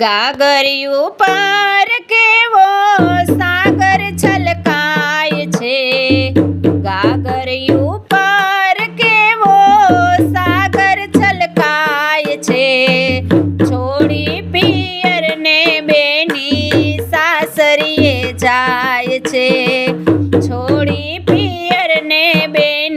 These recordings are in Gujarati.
ગાગરિયું પાર કેવો સાગર છલકાય છે? ગાગરિયું પાર કેવો સાગર છલકાય છે? છોડી પિયર ને બેની સાસરીએ જાય છે. છોડી પિયર ને બેની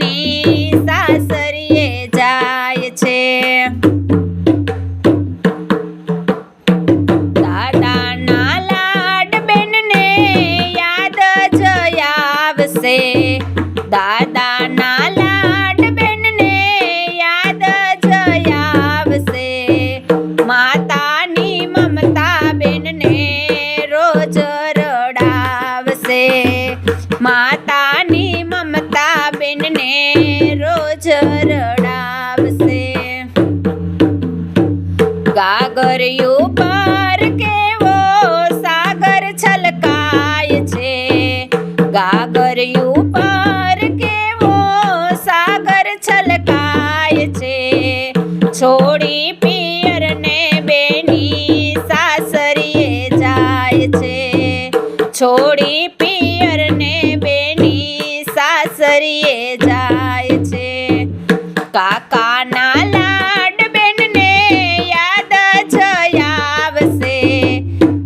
ગાગરિયું પાર કેવો સાગર છલકાય છે. છોડી પિયરને બેની સાસરીએ જાય છે. છોડી પિયરને બેની સાસરીએ જાય છે. કાકાના લાડ બેનને યાદ જ આવશે.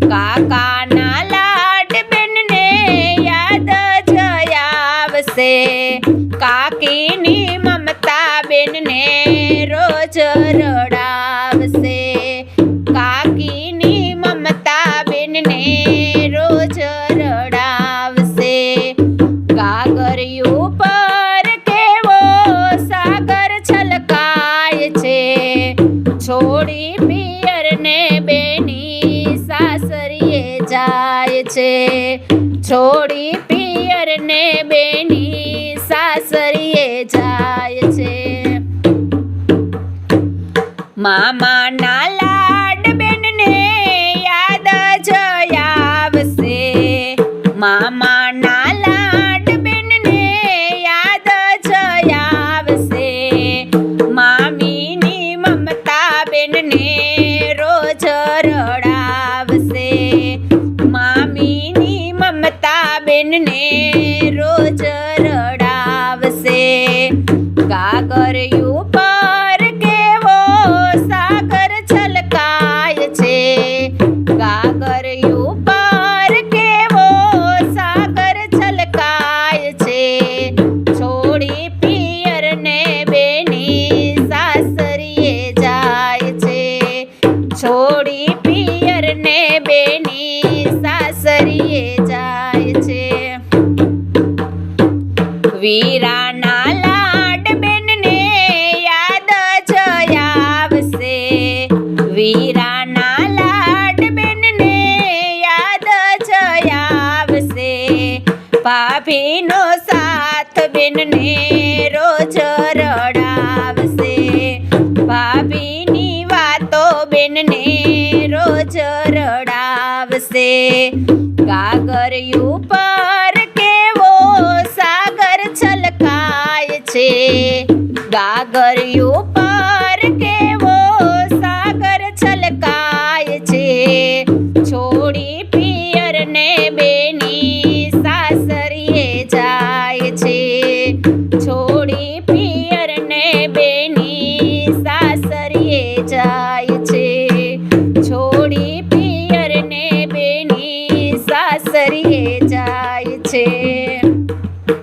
કાકાના લાડ આવશે કાકીની મમતા બેનને રોજ રડાવશે. કાકીની મમતા બેનને રોજ રડાવશે. ગાગરિયું પર કેવો સાગર છલકાય છે. છોડી પિયરને બેની સાસરીએ જાય છે. છોડી પિયર ને બેની સાસરીએ જાય છે. મામાના લાડ બેનને યાદ જ આવશે. મામાના મમતા બેનને રોજ વીરાના લાડ બેનને યાદ જ આવશે. ભાભીનો સાથ બેનને રોજ રડાવશે. ભાભીની વાતો બેનને રોજ રડાવશે. ગાગરિયું પર કેવો સાગર છલકાય છે. ગાગરિયું પર જાય